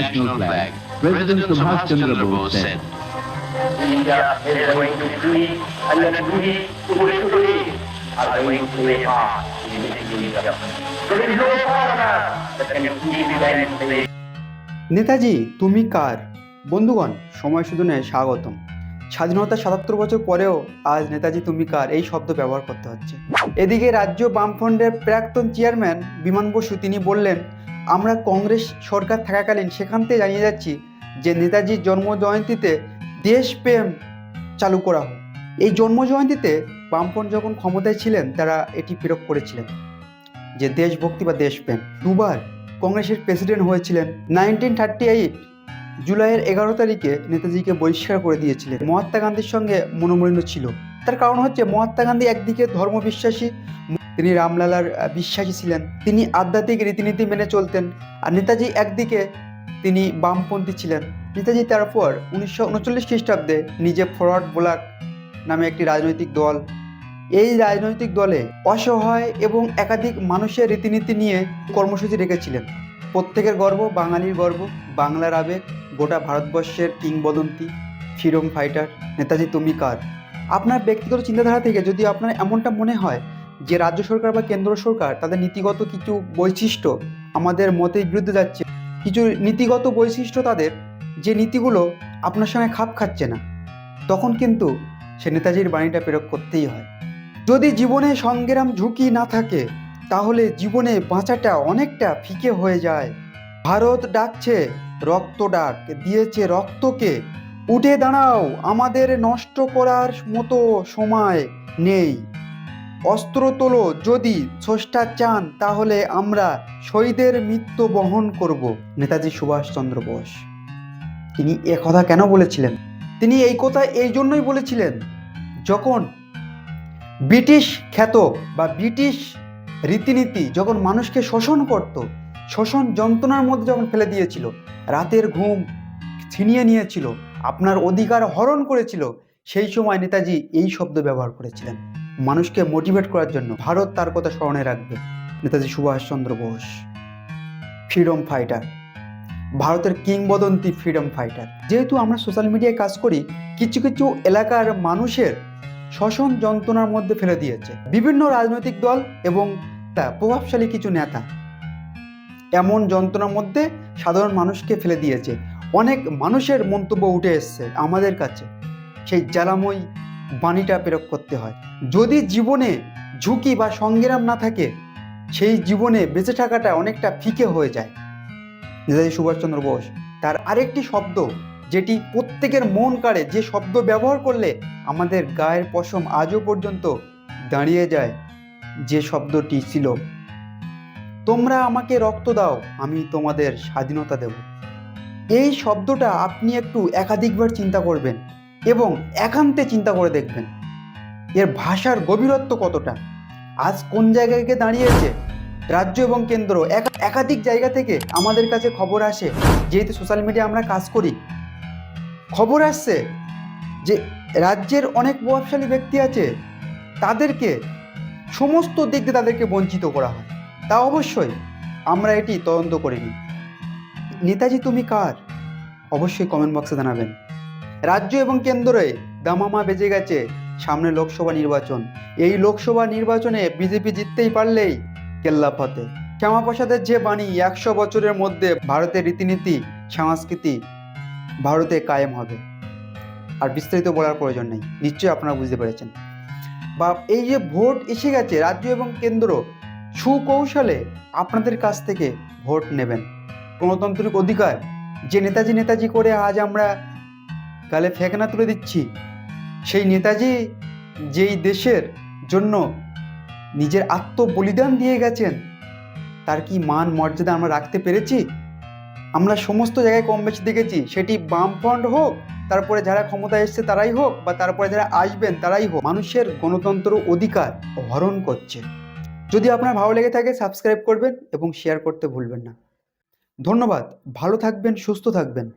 national flag, President Subhash Chandra Bose said, India is going to free and the free fully are going to be hard in this kingdom. There is no foreigner that can keep them. Netaji তুমি কার বন্ধুগণ সময় সুদনে স্বাগতম স্বাধীনতার সাতাত্তর বছর পরেও আজ নেতাজি তুমি কার এই শব্দ ব্যবহার করতে হচ্ছে এদিকে রাজ্য বামফ্রন্টের প্রাক্তন চেয়ারম্যান বিমান বসু তিনি বললেন আমরা কংগ্রেস সরকার থাকাকালীন সেখান থেকে জানিয়ে যাচ্ছি যে নেতাজির জন্ম জয়ন্তীতে দেশপ্রেম চালু করা হোক। এই জন্ম জয়ন্তীতে বামফ্রন্ট যখন ক্ষমতায় ছিলেন, তারা এটি প্রেরক করেছিলেন যে দেশভক্তি বা দেশপ্রেম। দুবার কংগ্রেসের প্রেসিডেন্ট হয়েছিলেন। নাইনটিন থার্টি এইট জুলাইয়ের এগারো তারিখে নেতাজিকে বহিষ্কার করে দিয়েছিলেন। মহাত্মা গান্ধীর সঙ্গে মনোমালিন্য ছিল। তার কারণ হচ্ছে মহাত্মা গান্ধী একদিকে ধর্মবিশ্বাসী তিনি রামলালার বিশ্বাসী ছিলেন। তিনি আধ্যাত্মিক রীতিনীতি মেনে চলতেন। আর নেতাজি একদিকে তিনি বামপন্থী ছিলেন। নেতাজি তারপর উনিশশো উনচল্লিশ খ্রিস্টাব্দে নিজে ফরওয়ার্ড ব্লক নামে একটি রাজনৈতিক দল। এই রাজনৈতিক দলে অসহায় এবং একাধিক মানুষের রীতিনীতি নিয়ে কর্মসূচি রেখেছিলেন। প্রত্যেকের গর্ব বাঙালির গর্ব, বাংলার আবেগ, গোটা ভারতবর্ষের কিংবদন্তি ফ্রিডম ফাইটার। নেতাজি, তুমি কার? আপনার ব্যক্তিগত চিন্তাধারা থেকে যদি আপনার এমনটা মনে হয় যে রাজ্য সরকার বা কেন্দ্র সরকার তাদের নীতিগত কিছু বৈশিষ্ট্য আমাদের মতের বিরুদ্ধে যাচ্ছে, কিছু নীতিগত বৈশিষ্ট্য তাদের, যে নীতিগুলো আপনার সঙ্গে খাপ খাচ্ছে না, তখন কিন্তু সে নেতাজির বাণীটা প্রেরক করতেই হয়। যদি জীবনে সংগ্রাম ঝুঁকি না থাকে, তাহলে জীবনে বাঁচাটা অনেকটা ফিকে হয়ে যায়। ভারত ডাকছে, রক্ত ডাক, দিয়েছে রক্তকে। উঠে দাঁড়াও, আমাদের নষ্ট করার মতো সময় নেই। অস্ত্র তোলো, যদি স্রষ্টা চান, তাহলে আমরা শহীদের মৃত্যু বহন করব। নেতাজি সুভাষচন্দ্র বোস। তিনি কথা কেন বলেছিলেন? তিনি এই কথা এই জন্যই বলেছিলেন, যখন ব্রিটিশ খ্যাত বা ব্রিটিশ রীতিনীতি যখন মানুষকে শোষণ করত, শোষণ যন্ত্রণার মধ্যে যখন ফেলে দিয়েছিল, রাতের ঘুম ছিনিয়ে নিয়েছিল, আপনার অধিকার হরণ করেছিল, সেই সময় নেতাজি এই শব্দ ব্যবহার করেছিলেন। মানুষকে মোটিভেট করার জন্য ভারত তার কথা স্মরণে রাখবে। নেতাজি সুভাষচন্দ্র বোস ফ্রিডম ফাইটার ভারতের কিংবদন্তি ফ্রিডম ফাইটার যেহেতু আমরা সোশ্যাল মিডিয়ায় কাজ করি, কিছু কিছু এলাকার মানুষের শোষণ যন্ত্রণার মধ্যে ফেলে দিয়েছে। বিভিন্ন রাজনৈতিক দল এবং তা প্রভাবশালী কিছু নেতা এমন যন্ত্রণার মধ্যে সাধারণ মানুষকে ফেলে দিয়েছে। অনেক মানুষের মন্তব্য উঠে এসছে আমাদের কাছে। সেই জ্বালাময় বাণীটা প্রেরক করতে হয়। যদি জীবনে ঝুঁকি বা সংগ্রাম না থাকে, সেই জীবনে বেঁচে থাকাটা অনেকটা ফিকে হয়ে যায়। নেতাজি সুভাষচন্দ্র বোস তার আরেকটি শব্দ, যেটি প্রত্যেকের মন কাড়ে, যে শব্দ ব্যবহার করলে আমাদের গায়ের পশম আজও পর্যন্ত দাঁড়িয়ে যায়, যে শব্দটি ছিল, তোমরা আমাকে রক্ত দাও, আমি তোমাদের স্বাধীনতা দেব। এই শব্দটা আপনি একটু একাধিকবার চিন্তা করবেন। এবং একান্তে চিন্তা করে দেখবেন। এর ভাষার গভীরত্ব কতটা? আজ কোন জায়গায় গিয়ে দাঁড়িয়েছে? রাজ্য এবং কেন্দ্র এক- একাধিক জায়গা থেকে আমাদের কাছে খবর আসে, যেহেতু সোশ্যাল মিডিয়া আমরা কাজ করি। খবর আসছে যে, রাজ্যের অনেক প্রভাবশালী ব্যক্তি আছে, তাদেরকে সমস্ত দিক দিয়ে তাদেরকে বঞ্চিত করা হয়। তা অবশ্যই আমরা এটি তদন্ত করিনি। নেতাজি তুমি কার? অবশ্যই কমেন্ট বক্সে জানাবেন। রাজ্য এবং কেন্দ্রে দামামা বেজে গেছে সামনে লোকসভা নির্বাচন। এই লোকসভা নির্বাচনে বিজেপি জিততেই পারলেই কেল্লা ফতে। শ্যামাপ্রসাদের যে বাণী একশো বছরের মধ্যে ভারতের রীতিনীতি, সংস্কৃতি ভারতে কায়েম হবে, আর বিস্তারিত বলার প্রয়োজন নেই। নিশ্চয়ই আপনারা বুঝতে পেরেছেন। বা এই যে ভোট এসে গেছে, রাজ্য এবং কেন্দ্র সুকৌশলে আপনাদের কাছ থেকে ভোট নেবেন। গণতান্ত্রিক অধিকার, যে নেতাজি নেতাজি করে আজ আমরা গালে ফেকনা তুলে দিচ্ছি। সেই নেতাজি যেই দেশের জন্য নিজের আত্মবলিদান দিয়ে গেছেন, তার কি মান মর্যাদা আমরা রাখতে পেরেছি? আমরা সমস্ত জায়গায় কম বেশি দেখেছি, সেটি বামফ্রন্ট হোক, তারপরে যারা ক্ষমতায় এসছে তারাই হোক, বা তারপরে যারা আসবেন তারাই হোক। মানুষের গণতন্ত্র অধিকার হরণ করছে। যদি আপনার ভালো লেগে থাকে, সাবস্ক্রাইব করবেন এবং শেয়ার করতে ভুলবেন না। ধন্যবাদ। ভালো থাকবেন, সুস্থ থাকবেন।